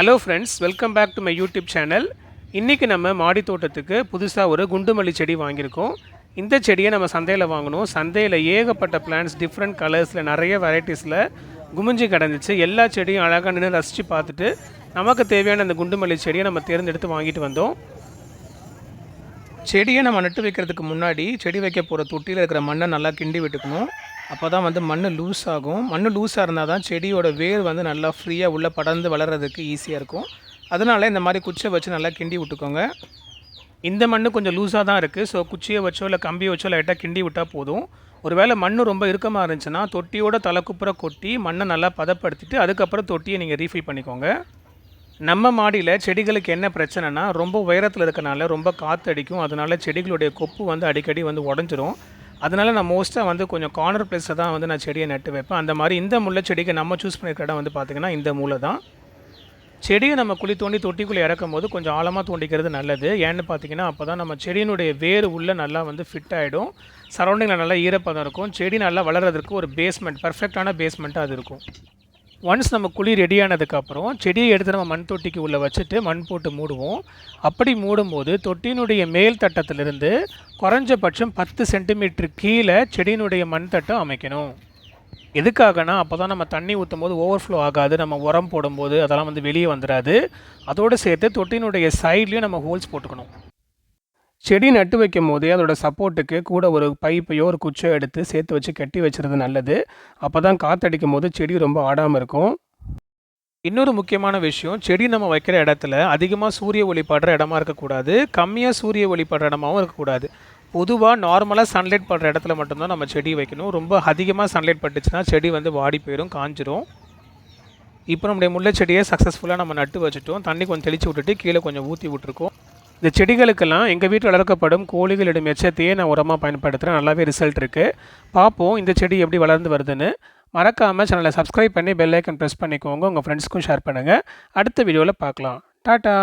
Hello friends welcome back to my YouTube channel இன்றைக்கி நம்ம மாடி தோட்டத்துக்கு புதுசாக ஒரு குண்டுமல்லி செடி வாங்கியிருக்கோம். இந்த செடியை நம்ம சந்தையில் வாங்கினோம் சந்தையில் ஏகப்பட்ட பிளான்ஸ் டிஃப்ரெண்ட் கலர்ஸில் நிறைய வெரைட்டிஸில் குமிஞ்சு கிடந்துச்சு. எல்லா செடியும் அழகாக நின்று ரசித்து பார்த்துட்டு நமக்கு தேவையான அந்த குண்டுமல்லி செடியை நம்ம தேர்ந்தெடுத்து வாங்கிட்டு வந்தோம். செடியை நம்ம நட்டு வைக்கிறதுக்கு முன்னாடி செடி வைக்க போகிற தொட்டியில் இருக்கிற மண்ணை நல்லா கிண்டி விட்டுக்கணும். அப்போ தான் வந்து மண் லூஸ் ஆகும். மண் லூஸாக இருந்தால் தான் செடியோட வேர் வந்து நல்லா ஃப்ரீயாக உள்ளே படர்ந்து வளர்கிறதுக்கு ஈஸியாக இருக்கும். அதனால் இந்த மாதிரி குச்சை வச்சு நல்லா கிண்டி விட்டுக்கோங்க. இந்த மண் கொஞ்சம் லூஸாக தான் இருக்குது ஸோ குச்சியை வச்சோ இல்லை கம்பியை வச்சோ லைட்டாக கிண்டி விட்டால் போதும். ஒருவேளை மண் ரொம்ப இறுக்கமாக இருந்துச்சுன்னா தொட்டியோட தலைக்குப்புற கொட்டி மண்ணை நல்லா பதப்படுத்திட்டு அதுக்கப்புறம் தொட்டியை நீங்கள் ரீஃபில் பண்ணிக்கோங்க. நம்ம மாடியில் செடிகளுக்கு என்ன பிரச்சனைனா ரொம்ப உயரத்தில் இருக்கனால ரொம்ப காற்று அடிக்கும் அதனால செடிகளுடைய கொப்பு வந்து அடிக்கடி வந்து உடஞ்சிரும். அதனால் நான் மோஸ்ட்டாக வந்து கொஞ்சம் கார்னர் பிளேஸில் தான் வந்து நான் செடியை நட்டு வைப்பேன். அந்த மாதிரி இந்த முல்லை செடிக்கு நம்ம சூஸ் பண்ணிக்கிற இடம் வந்து பார்த்திங்கன்னா இந்த மூளை தான். செடியை நம்ம குழி தோண்டி தொட்டிக்குள்ளே இறக்கும் போது கொஞ்சம் ஆழமாக தோண்டிக்கிறது நல்லது. ஏன்னு பார்த்தீங்கன்னா அப்போ தான் நம்ம செடியினுடைய வேர் உள்ளே நல்லா வந்து ஃபிட் ஆகிடும் சரௌண்டிங்கில் நல்லா ஈரப்பதம் இருக்கும். செடி நல்லா வளர்கிறதுக்கு ஒரு பேஸ்மெண்ட் பர்ஃபெக்டான பேஸ்மெண்ட்டாக அது இருக்கும். ஒன்ஸ் நம்ம குழி ரெடியானதுக்கப்புறம் செடியை எடுத்து நம்ம மண் தொட்டிக்கு உள்ளே வச்சுட்டு மண் போட்டு மூடுவோம். அப்படி மூடும்போது தொட்டியினுடைய மேல் தட்டத்திலிருந்து குறைஞ்சபட்சம் பத்து சென்டிமீட்டர் கீழே செடியினுடைய மண் தட்டம் அமைக்கணும். எதுக்காகனா அப்போ தான் நம்ம தண்ணி ஊற்றும் போது ஓவர்ஃப்ளோ ஆகாது. நம்ம உரம் போடும்போது அதெல்லாம் வந்து வெளியே வந்துடாது அதோடு சேர்த்து தொட்டியினுடைய சைட்லேயும் நம்ம ஹோல்ஸ் போட்டுக்கணும். செடி நட்டு வைக்கும் போதே அதோட சப்போர்ட்டுக்கு கூட ஒரு பைப்பையோ ஒரு குச்சோ எடுத்து சேர்த்து வச்சு கட்டி வச்சுறது நல்லது. அப்போ தான் காற்றடிக்கும் போது செடி ரொம்ப ஆடாமல் இருக்கும். இன்னொரு முக்கியமான விஷயம் செடி நம்ம வைக்கிற இடத்துல அதிகமாக சூரிய ஒளி படுற இடமா இருக்கக்கூடாது. கம்மியாக சூரிய ஒளி படுற இடமாவும் இருக்கக்கூடாது. பொதுவாக நார்மலாக சன்லைட் படுற இடத்துல மட்டும்தான் நம்ம செடி வைக்கணும். ரொம்ப அதிகமாக சன்லைட் பட்டுச்சுன்னா செடி வந்து வாடி போயிடும் காஞ்சிரும். இப்போ நம்முடைய முல்லை செடியை சக்ஸஸ்ஃபுல்லாக நம்ம நட்டு வச்சுட்டோம். தண்ணி கொஞ்சம் தெளித்து விட்டுட்டு கீழே கொஞ்சம் ஊற்றி விட்டுருக்கோம். இந்த செடிகளுக்கெல்லாம் எங்கள் வீட்டில் வளர்க்கப்படும் கோழிகளிடம் எச்சத்தையே நான் உரமாக பயன்படுத்துகிறேன் நல்லாவே ரிசல்ட் இருக்குது பார்ப்போம் இந்த செடி எப்படி வளர்ந்து வருதுன்னு. மறக்காமல் சேனலை சப்ஸ்கிரைப் பண்ணி பெல் ஐக்கன் ப்ரெஸ் பண்ணிக்கோங்க. உங்கள் ஃப்ரெண்ட்ஸ்க்கும் ஷேர் பண்ணுங்கள் அடுத்த வீடியோவில் பார்க்கலாம். டாட்டா!